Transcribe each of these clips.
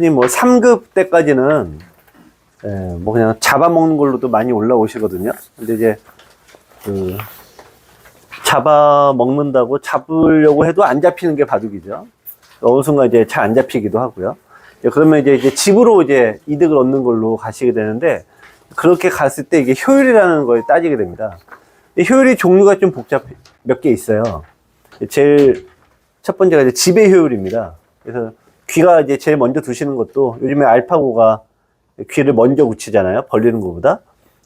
흔히 뭐 3급 때까지는 예, 뭐 그냥 잡아먹는 걸로도 많이 올라오시거든요. 근데 이제 그 잡아먹는다고 잡으려고 해도 안 잡히는 게 바둑이죠. 어느 순간 이제 잘 안 잡히기도 하고요. 예, 그러면 이제, 이제 집으로 이제 이득을 얻는 걸로 가시게 되는데 그렇게 갔을 때 이게 효율이라는 걸 따지게 됩니다. 이 효율이 종류가 좀 복잡 몇 개 있어요. 제일 첫 번째가 이제 지배 효율입니다. 그래서 귀가 이제 제일 먼저 두시는 것도 요즘에 알파고가 귀를 먼저 굳히잖아요. 벌리는 것보다.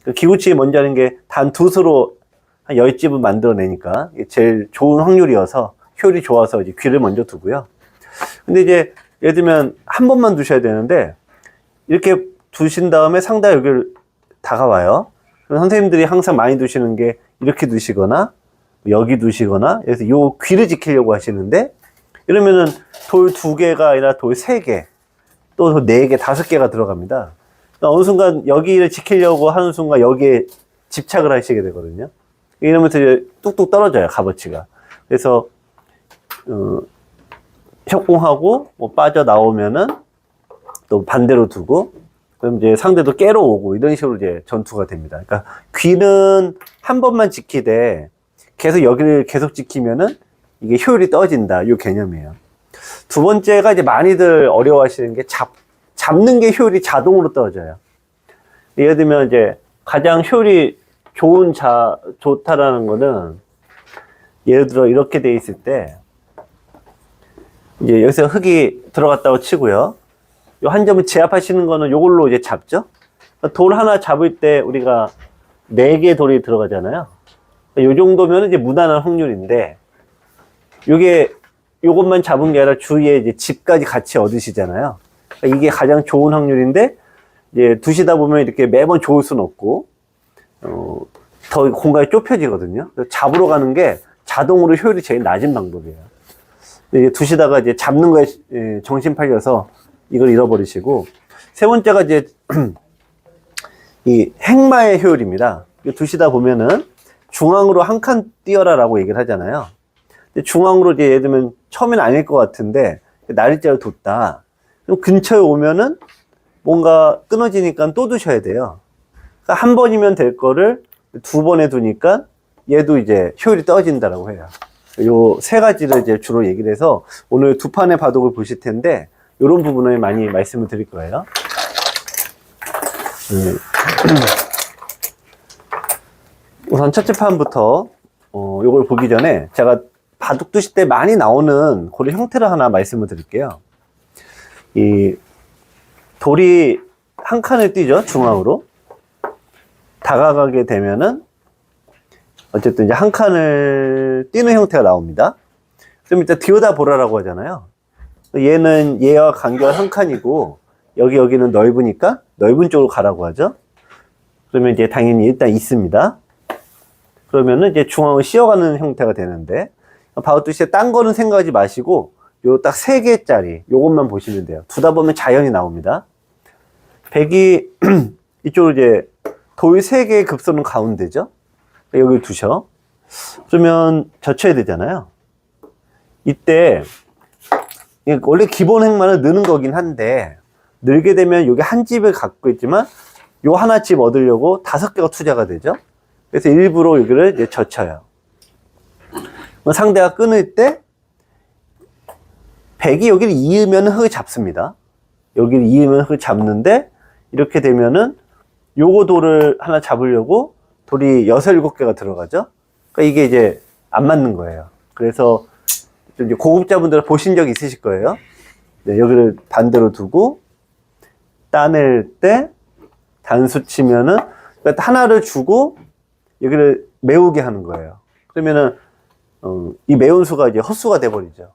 그 귀구치기 먼저 하는 게 단 두 수로 한 열 집을 만들어내니까 제일 좋은 확률이어서 효율이 좋아서 이제 귀를 먼저 두고요. 근데 이제 예를 들면 한 번만 두셔야 되는데 이렇게 두신 다음에 상대가 여기를 다가와요. 선생님들이 항상 많이 두시는 게 이렇게 두시거나 여기 두시거나 그래서 요 귀를 지키려고 하시는데 이러면은 돌 두 개가 아니라 돌 세 개, 또 네 개, 다섯 개가 들어갑니다. 그러니까 어느 순간 여기를 지키려고 하는 순간 여기에 집착을 하시게 되거든요. 이러면서 이제 뚝뚝 떨어져요, 값어치가. 그래서, 어, 협공하고 뭐 빠져나오면은 또 반대로 두고 그럼 이제 상대도 깨러 오고 이런 식으로 이제 전투가 됩니다. 그러니까 귀는 한 번만 지키되 계속 여기를 계속 지키면은 이게 효율이 떨어진다. 요 개념이에요. 두 번째가 이제 많이들 어려워하시는 게 잡, 잡는 게 효율이 자동으로 떨어져요. 예를 들면 이제 가장 효율이 좋은 자, 좋다라는 거는 예를 들어 이렇게 돼 있을 때 이제 여기서 흑이 들어갔다고 치고요. 요 한 점을 제압하시는 거는 요걸로 이제 잡죠. 돌 하나 잡을 때 우리가 네 개 돌이 들어가잖아요. 요 정도면 이제 무난한 확률인데 요게 요것만 잡은 게 아니라 주위에 이제 집까지 같이 얻으시잖아요. 그러니까 이게 가장 좋은 확률인데 이제 두시다 보면 이렇게 매번 좋을 수는 없고 어, 더 공간이 좁혀지거든요. 잡으러 가는 게 자동으로 효율이 제일 낮은 방법이에요. 이제 두시다가 이제 잡는 거에 예, 정신 팔려서 이걸 잃어버리시고 세 번째가 이제 이 행마의 효율입니다. 두시다 보면은 중앙으로 한 칸 띄어라라고 얘기를 하잖아요. 중앙으로 이제 예를 들면 처음엔 아닐 것 같은데 날짜를 뒀다. 그럼 근처에 오면은 뭔가 끊어지니까 또 두셔야 돼요. 그러니까 한 번이면 될 거를 두 번에 두니까 얘도 이제 효율이 떨어진다라고 해요. 요 세 가지를 이제 주로 얘기를 해서 오늘 두 판의 바둑을 보실 텐데 이런 부분을 많이 말씀을 드릴 거예요. 음. 우선 첫째 판부터 어, 요걸 보기 전에 제가 바둑 두실 때 많이 나오는 그런 형태를 하나 말씀을 드릴게요. 이 돌이 한 칸을 띄죠 중앙으로 다가가게 되면은 어쨌든 이제 한 칸을 띄는 형태가 나옵니다. 그럼 일단 뒤오다 보라라고 하잖아요. 얘는 얘와 간격은 한 칸이고 여기 여기는 넓으니까 넓은 쪽으로 가라고 하죠. 그러면 이제 당연히 일단 있습니다. 그러면은 이제 중앙을 씌어가는 형태가 되는데 바우투시에 딴 거는 생각하지 마시고 요 딱 세 개짜리 요것만 보시면 돼요. 두다 보면 자연이 나옵니다. 백이 이쪽으로 이제 돌 세 개의 급소는 가운데죠. 여기 두셔. 그러면 젖혀야 되잖아요. 이때 원래 기본 행만은 느는 거긴 한데 늘게 되면 여기 한 집을 갖고 있지만 요 하나 집 얻으려고 다섯 개가 투자가 되죠. 그래서 일부러 여기를 이제 젖혀요. 그럼 상대가 끊을 때 백이 여기를 이으면 흙을 잡습니다. 여기를 이으면 흙을 잡는데 이렇게 되면은 요거 돌을 하나 잡으려고 돌이 여섯 일곱 개가 들어가죠. 그러니까 이게 이제 안 맞는 거예요. 그래서 좀 이제 고급자분들 보신 적 있으실 거예요. 네, 여기를 반대로 두고 따낼 때 단수 치면은 그러니까 하나를 주고 여기를 메우게 하는 거예요. 그러면은 어, 이 매운 수가 이제 헛수가 돼버리죠.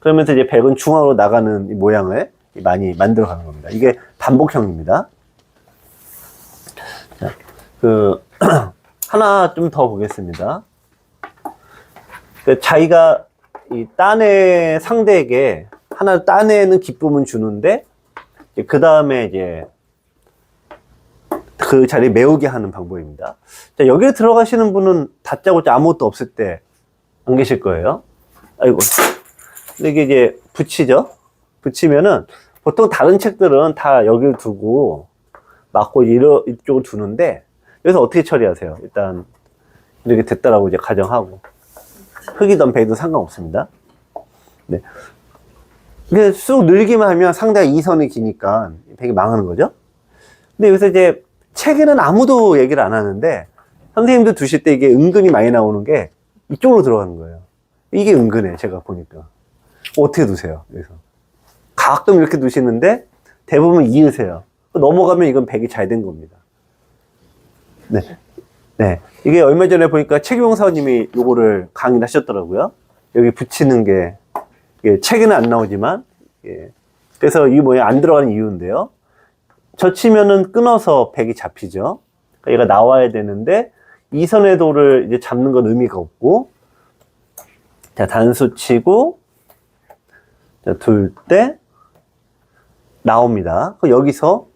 그러면서 이제 백은 중앙으로 나가는 이 모양을 많이 만들어 가는 겁니다. 이게 반복형입니다. 자, 그 하나 좀 더 보겠습니다. 그 자기가 이 딴의 상대에게 하나 따내는 기쁨은 주는데 그 다음에 이제 그 자리에 메우게 하는 방법입니다. 자, 여기에 들어가시는 분은 다짜고짜 아무것도 없을 때 안 계실 거예요. 아이고. 근데 이게 이제 붙이죠? 붙이면은 보통 다른 책들은 다 여기를 두고 막고 이러, 이쪽을 두는데 여기서 어떻게 처리하세요? 일단 이렇게 됐다라고 이제 가정하고 흙이든 베이든 상관없습니다. 네. 근데 쑥 늘기만 하면 상당히 이선이 기니까 되게 망하는 거죠. 근데 여기서 이제 책에는 아무도 얘기를 안 하는데 선생님도 두실 때 이게 은근히 많이 나오는 게 이쪽으로 들어가는 거예요. 이게 은근해, 제가 보니까. 어떻게 두세요? 그래서. 가끔 이렇게 두시는데 대부분 이으세요. 넘어가면 이건 백이 잘 된 겁니다. 네. 네. 이게 얼마 전에 보니까 최경사님이 요거를 강의를 하셨더라고요. 여기 붙이는 게, 이게 책에는 안 나오지만, 예. 그래서 이 뭐에 안 들어가는 이유인데요. 젖히면은 끊어서 백이 잡히죠. 그러니까 얘가 나와야 되는데, 이선의 도를 이제 잡는 건 의미가 없고, 자, 단수 치고, 자, 둘 때, 나옵니다. 여기서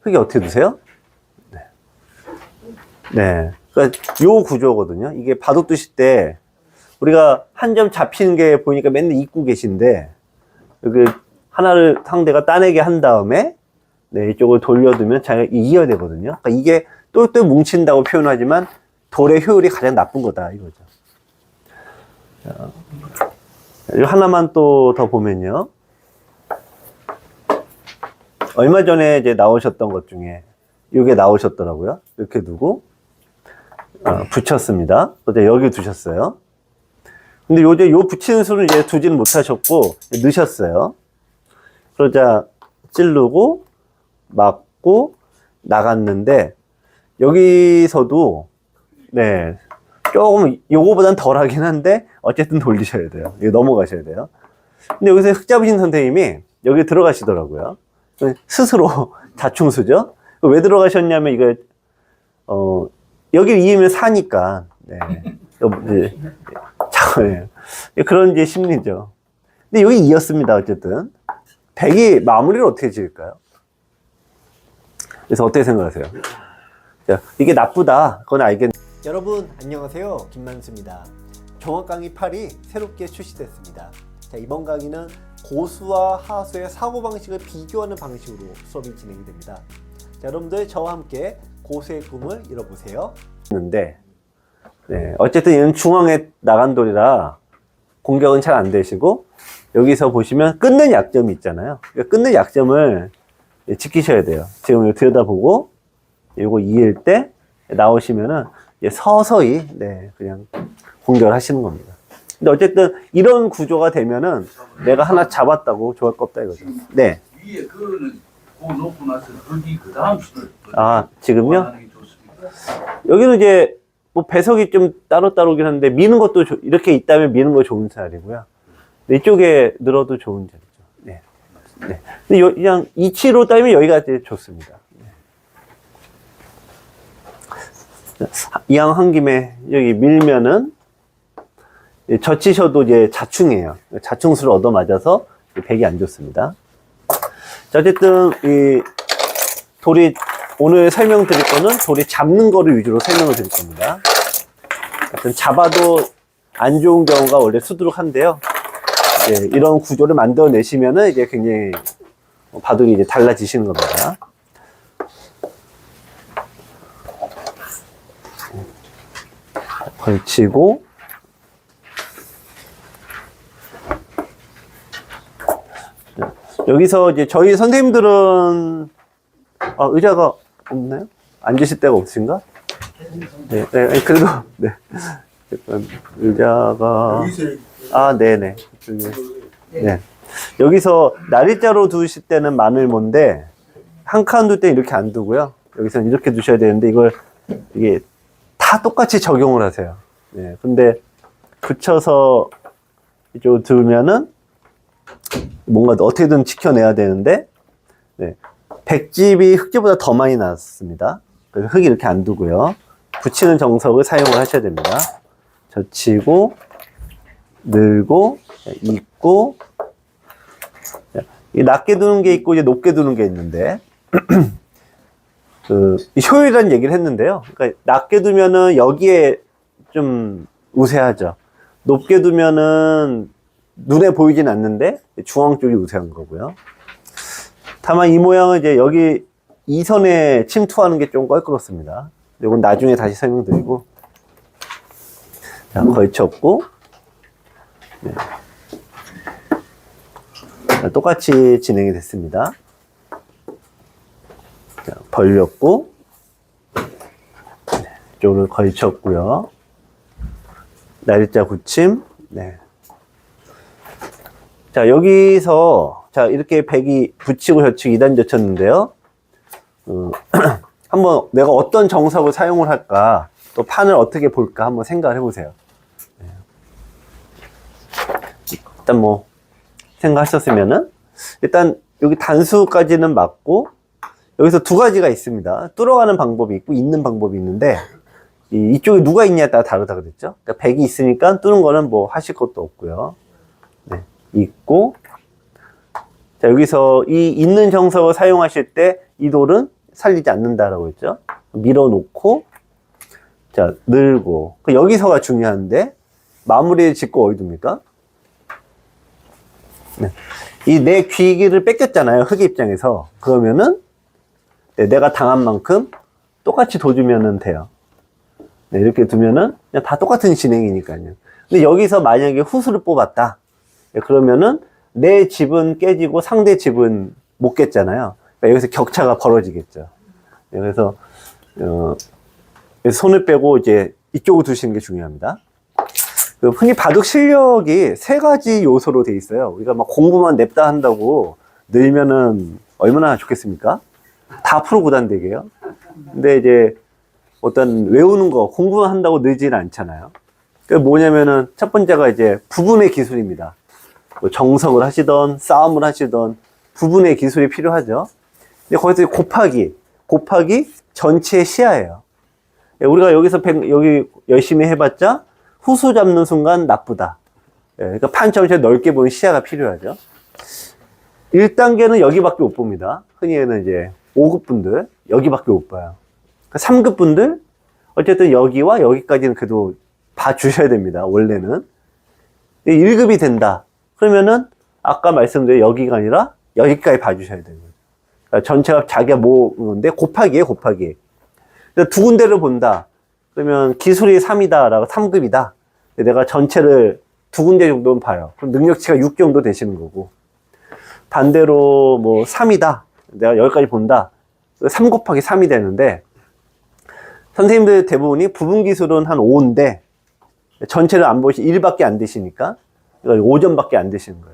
흙이 어떻게 두세요? 네. 네. 그러니까 요 구조거든요. 이게 바둑 두실 때 우리가 한 점 잡히는 게 보니까 맨날 잊고 계신데 여기 하나를 상대가 따내게 한 다음에 네, 이쪽을 돌려두면 자기가 이겨야 되거든요. 그러니까 이게 똘똘 뭉친다고 표현하지만 돌의 효율이 가장 나쁜 거다 이거죠. 자, 이 하나만 또 더 보면요. 얼마 전에 이제 나오셨던 것 중에 이게 나오셨더라고요. 이렇게 두고 어, 붙였습니다. 이제 여기 두셨어요. 근데 요제 요 붙이는 수는 이제 두지는 못하셨고 넣으셨어요. 그러자 찌르고 맞고 나갔는데 여기서도 네 조금 요거보단 덜 하긴 한데 어쨌든 돌리셔야 돼요. 이거 넘어가셔야 돼요. 근데 여기서 흙 잡으신 선생님이 여기 들어가시더라고요. 스스로 자충수죠. 왜 들어가셨냐면 이거 어 여기 이으면 사니까 네. 이제 자, 네. 그런 이제 심리죠. 근데 여기 이었습니다. 어쨌든 백이 마무리를 어떻게 지을까요? 그래서 어떻게 생각하세요? 자, 이게 나쁘다. 그건 알겠는데. 여러분 안녕하세요. 김만수입니다. 종합 강의 8이 새롭게 출시됐습니다. 자, 이번 강의는 고수와 하수의 사고방식을 비교하는 방식으로 수업이 진행이 됩니다. 자, 여러분들 저와 함께 고수의 꿈을 이뤄보세요. 있는데 네, 어쨌든 얘는 중앙에 나간 돌이라 공격은 잘 안 되시고 여기서 보시면 끊는 약점이 있잖아요. 그러니까 끊는 약점을 지키셔야 돼요. 지금 들여다보고 이거 이을 때 나오시면은 서서히 네, 그냥 공격을 하시는 겁니다. 근데 어쨌든 이런 구조가 되면은 내가 하나 잡았다고 좋을 거 없다 이거죠. 네. 위에 그거는 고 놓고 나서 거기 그 다음 수를 아, 지금요? 여기는 이제 뭐 배석이 좀 따로따로긴 한데 미는 것도 좋- 이렇게 있다면 미는 거 좋은 자리고요. 이쪽에 늘어도 좋은 자리죠. 네. 네. 근데 요- 그냥 이치로 따지면 여기가 제일 좋습니다. 네. 이왕 한 김에 여기 밀면은 예, 젖히셔도 이제 자충이에요. 자충수를 얻어 맞아서 백이 안 좋습니다. 자, 어쨌든 이 돌이 오늘 설명드릴 거는 돌이 잡는 거를 위주로 설명을 드릴 겁니다. 하여튼 잡아도 안 좋은 경우가 원래 수두룩한데요. 이런 구조를 만들어내시면은 이제 굉장히 바둑이 이제 달라지시는 겁니다. 걸치고 여기서 이제 저희 선생님들은 아, 의자가 없나요? 앉으실 데가 없으신가? 네, 네, 아니, 그래도, 네. 약간 의자가. 아, 네네. 이쪽에. 네. 여기서 날일자로 두실 때는 마늘모인데, 한 칸 둘 때 이렇게 안 두고요. 여기서는 이렇게 두셔야 되는데, 이걸, 이게 다 똑같이 적용을 하세요. 네. 근데, 붙여서 이쪽으로 두면은, 뭔가 어떻게든 지켜내야 되는데, 네. 백집이 흙집보다 더 많이 나왔습니다. 그래서 흙 이렇게 안 두고요. 붙이는 정석을 사용을 하셔야 됩니다. 젖히고, 늘고, 익고, 이 낮게 두는 게 있고, 이제 높게 두는 게 있는데, 그, 이 효율이라는 얘기를 했는데요. 그러니까 낮게 두면은 여기에 좀 우세하죠. 높게 두면은 눈에 보이진 않는데 중앙 쪽이 우세한 거고요. 다만 이 모양은 이제 여기 이 선에 침투하는 게 좀 껄끄럽습니다. 이건 나중에 다시 설명드리고. 자, 걸쳤고. 네. 자, 똑같이 진행이 됐습니다. 자, 벌렸고. 네, 이쪽을 걸쳤고요. 날짜 굳힘. 네. 자, 여기서, 자, 이렇게 백이 붙이고 젖히고 2단 젖혔는데요. 어, 한번 내가 어떤 정석을 사용을 할까, 또 판을 어떻게 볼까 한번 생각을 해 보세요. 네. 일단 뭐, 생각하셨으면은, 일단 여기 단수까지는 맞고, 여기서 두 가지가 있습니다. 뚫어가는 방법이 있고, 있는 방법이 있는데, 이, 이쪽에 누가 있냐에 따라 다르다 그랬죠? 그러니까 100이 있으니까 뚫는 거는 뭐 하실 것도 없고요. 네, 있고. 자, 여기서 이 있는 정석을 사용하실 때 이 돌은 살리지 않는다라고 했죠? 밀어놓고, 자, 늘고. 그 여기서가 중요한데, 마무리를 짓고 어디 둡니까? 네. 이내 귀기를 뺏겼잖아요. 흑의 입장에서. 그러면은, 네, 내가 당한 만큼 똑같이 둬주면 돼요. 네, 이렇게 두면은 그냥 다 똑같은 진행이니까요. 근데 여기서 만약에 후수를 뽑았다. 네, 그러면은 내 집은 깨지고 상대 집은 못 깼잖아요. 그러니까 여기서 격차가 벌어지겠죠. 네, 그래서 어, 그래서 손을 빼고 이제 이쪽으로 두시는 게 중요합니다. 그 흔히 바둑 실력이 세 가지 요소로 돼 있어요. 우리가 막 공부만 냅다 한다고 늘면은 얼마나 좋겠습니까? 다 프로 구단되게요. 근데 이제 어떤 외우는 거, 공부만 한다고 늘지는 않잖아요. 그 뭐냐면은 첫 번째가 이제 부분의 기술입니다. 뭐 정석을 하시던 싸움을 하시던 부분의 기술이 필요하죠. 근데 거기서 곱하기, 곱하기 전체의 시야예요. 예, 우리가 여기서 백- 여기 열심히 해봤자 후수 잡는 순간 나쁘다. 예, 그러니까 판 전체 넓게 보는 시야가 필요하죠. 1단계는 여기밖에 못 봅니다. 흔히는 이제 5급 분들 여기밖에 못 봐요. 3급 분들 어쨌든 여기와 여기까지는 그래도 봐 주셔야 됩니다. 원래는 1급이 된다. 그러면은 아까 말씀드린 여기가 아니라 여기까지 봐 주셔야 되는 거예요. 그러니까 전체가 자기가 모으는데 곱하기에 곱하기. 두 군데를 본다. 그러면 기술이 3이다라고 3급이다. 내가 전체를 두 군데 정도는 봐요. 그럼 능력치가 6 정도 되시는 거고. 반대로 뭐 3이다. 내가 여기까지 본다. 3 곱하기 3이 되는데 선생님들 대부분이 부분 기술은 한 5인데 전체를 안 보시 1밖에 안 되시니까 그러니까 5점밖에 안 되시는 거예요.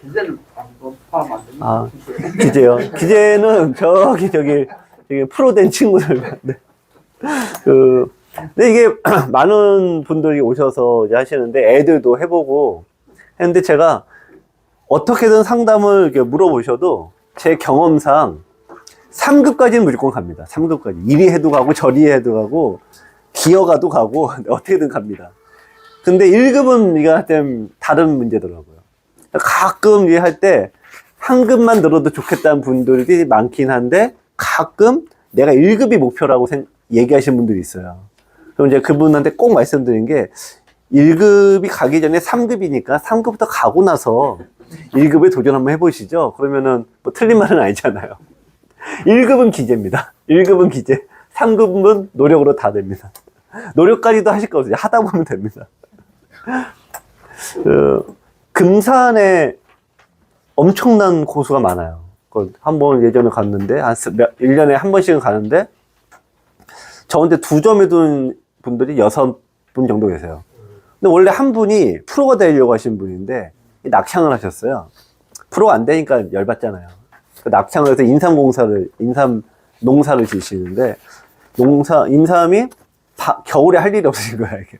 기재를 안 포함 안 됩니다. 아, 기재요. 기재는 저기 저기 저기 프로 된 친구들. 네. 그 근데 이게 많은 분들이 오셔서 이제 하시는데 애들도 해보고 했는데 제가 어떻게든 상담을 물어보셔도 제 경험상 3급까지는 무조건 갑니다. 3급까지. 이리 해도 가고 저리 해도 가고 기어가도 가고 어떻게든 갑니다. 근데 1급은 이거 할때 다른 문제더라고요. 가끔 이제 할때 한 급만 늘어도 좋겠다는 분들이 많긴 한데 가끔 내가 1급이 목표라고 생- 얘기하시는 분들이 있어요. 그럼 이제 그분한테 꼭 말씀드린 게 1급이 가기 전에 3급이니까 3급부터 가고 나서 1급에 도전 한번 해보시죠. 그러면은 뭐 틀린 말은 아니잖아요. 1급은 기재입니다. 1급은 기재. 3급은 노력으로 다 됩니다. 노력까지도 하실 거 없어요. 하다 보면 됩니다. 그, 금산에 엄청난 고수가 많아요. 한 번 예전에 갔는데, 한, 스- 몇, 1년에 한 번씩은 가는데, 저 혼자 두 점에 둔 분들이 여섯 분 정도 계세요. 근데 원래 한 분이 프로가 되려고 하신 분인데, 이 낙향을 하셨어요. 프로가 안 되니까 열받잖아요. 그 낙향을 해서 인삼공사를, 인삼 농사를 지시는데, 농사, 인삼이 바- 겨울에 할 일이 없으신 거야, 이게.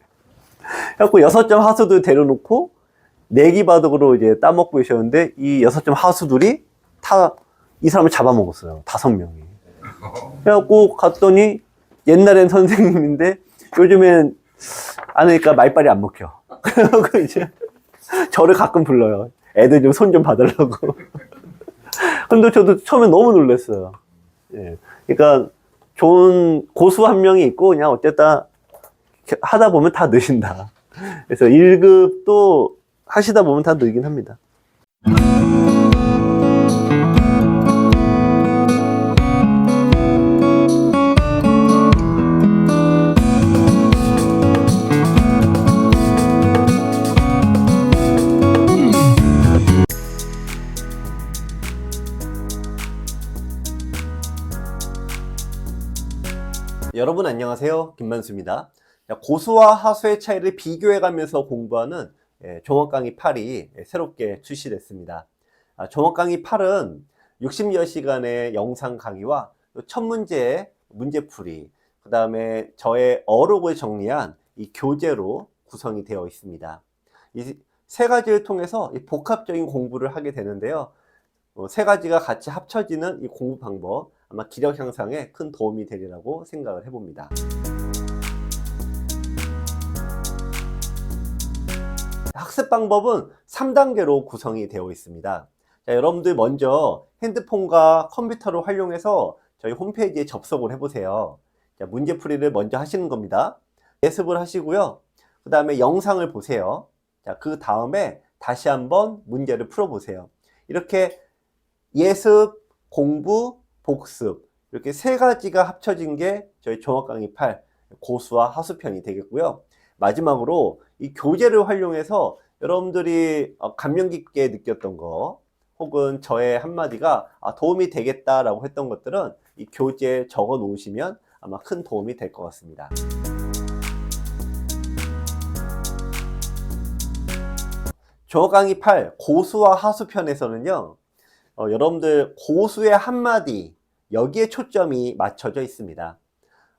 그래갖고 여섯 점 하수들 데려놓고, 내기 바둑으로 이제 따먹고 계셨는데, 이 여섯 점 하수들이 다 이 사람을 잡아먹었어요. 다섯 명이. 그래갖고 갔더니, 옛날엔 선생님인데, 요즘엔 안 하니까 말빨이 안 먹혀. 그래갖고 이제, 저를 가끔 불러요. 애들 좀손좀 봐달라고. 근데 저도 처음에 너무 놀랐어요. 예. 그러니까 좋은 고수 한 명이 있고 그냥 어쨌든 하다 보면 다 느신다. 그래서 1급도 하시다 보면 다 늘긴 합니다. 여러분 안녕하세요. 김만수입니다. 자, 고수와 하수의 차이를 비교해가면서 공부하는 예, 종합 강의 8이 예, 새롭게 출시됐습니다. 아, 종합 강의 8은 60여 시간의 영상 강의와 또첫 문제의 문제풀이, 그 다음에 저의 어록을 정리한 이 교재로 구성이 되어 있습니다. 이 세 가지를 통해서 이 복합적인 공부를 하게 되는데요. 어, 세 가지가 같이 합쳐지는 이 공부 방법, 아마 기력 향상에 큰 도움이 되리라고 생각을 해봅니다. 학습 방법은 3단계로 구성이 되어 있습니다. 자, 여러분들 먼저 핸드폰과 컴퓨터를 활용해서 저희 홈페이지에 접속을 해보세요. 자, 문제풀이를 먼저 하시는 겁니다. 예습을 하시고요. 그 다음에 영상을 보세요. 자, 그 다음에 다시 한번 문제를 풀어보세요. 이렇게 예습, 공부, 복습 이렇게 세 가지가 합쳐진 게 저희 종합 강의 8 고수와 하수편이 되겠고요. 마지막으로 이 교재를 활용해서 여러분들이 어, 감명 깊게 느꼈던 거 혹은 저의 한마디가 아, 도움이 되겠다라고 했던 것들은 이 교재에 적어 놓으시면 아마 큰 도움이 될 것 같습니다. 종합 강의 8 고수와 하수편에서는요. 어, 여러분들 고수의 한마디 여기에 초점이 맞춰져 있습니다.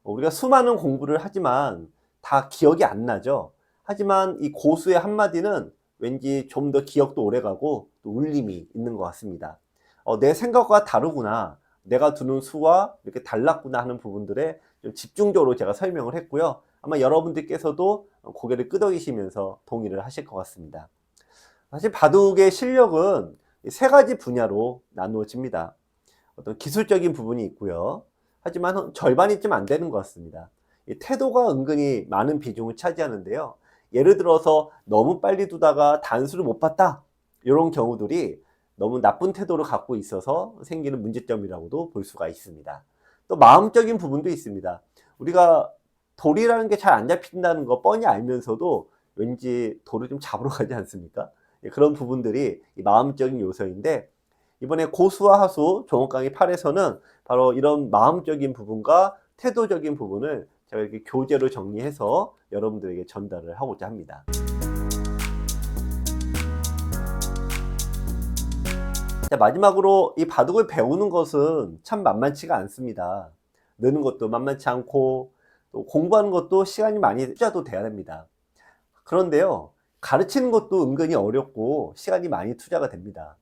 어, 우리가 수많은 공부를 하지만 다 기억이 안 나죠. 하지만 이 고수의 한마디는 왠지 좀 더 기억도 오래가고 또 울림이 있는 것 같습니다. 어, 내 생각과 다르구나. 내가 두는 수와 이렇게 달랐구나 하는 부분들에 좀 집중적으로 제가 설명을 했고요. 아마 여러분들께서도 고개를 끄덕이시면서 동의를 하실 것 같습니다. 사실 바둑의 실력은 세 가지 분야로 나누어집니다. 어떤 기술적인 부분이 있고요. 하지만 절반이 좀안 되는 것 같습니다. 이 태도가 은근히 많은 비중을 차지하는데요. 예를 들어서 너무 빨리 두다가 단수를 못 봤다. 이런 경우들이 너무 나쁜 태도를 갖고 있어서 생기는 문제점이라고도 볼 수가 있습니다. 또 마음적인 부분도 있습니다. 우리가 돌이라는 게 잘 안 잡힌다는 거 뻔히 알면서도 왠지 돌을 좀 잡으러 가지 않습니까? 예, 그런 부분들이 이 마음적인 요소인데 이번에 고수와 하수 종합 강의 8에서는 바로 이런 마음적인 부분과 태도적인 부분을 제가 이렇게 교재로 정리해서 여러분들에게 전달을 하고자 합니다. 자, 마지막으로 이 바둑을 배우는 것은 참 만만치가 않습니다. 느는 것도 만만치 않고 또 공부하는 것도 시간이 많이 투자도 돼야 됩니다. 그런데요, 가르치는 것도 은근히 어렵고 시간이 많이 투자가 됩니다.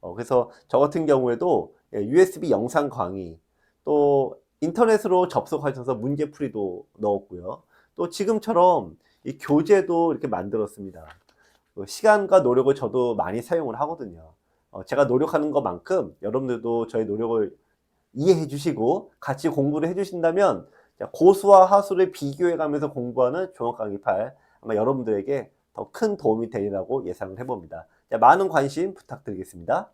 어, 그래서 저 같은 경우에도 예, USB 영상 강의 또 인터넷으로 접속하셔서 문제풀이도 넣었고요. 또 지금처럼 이 교재도 이렇게 만들었습니다. 그 시간과 노력을 저도 많이 사용을 하거든요. 어, 제가 노력하는 것만큼 여러분들도 저의 노력을 이해해 주시고 같이 공부를 해 주신다면 자, 고수와 하수를 비교해 가면서 공부하는 종합 강의 8 아마 여러분들에게 더 큰 도움이 되리라고 예상을 해봅니다. 자, 많은 관심 부탁드리겠습니다.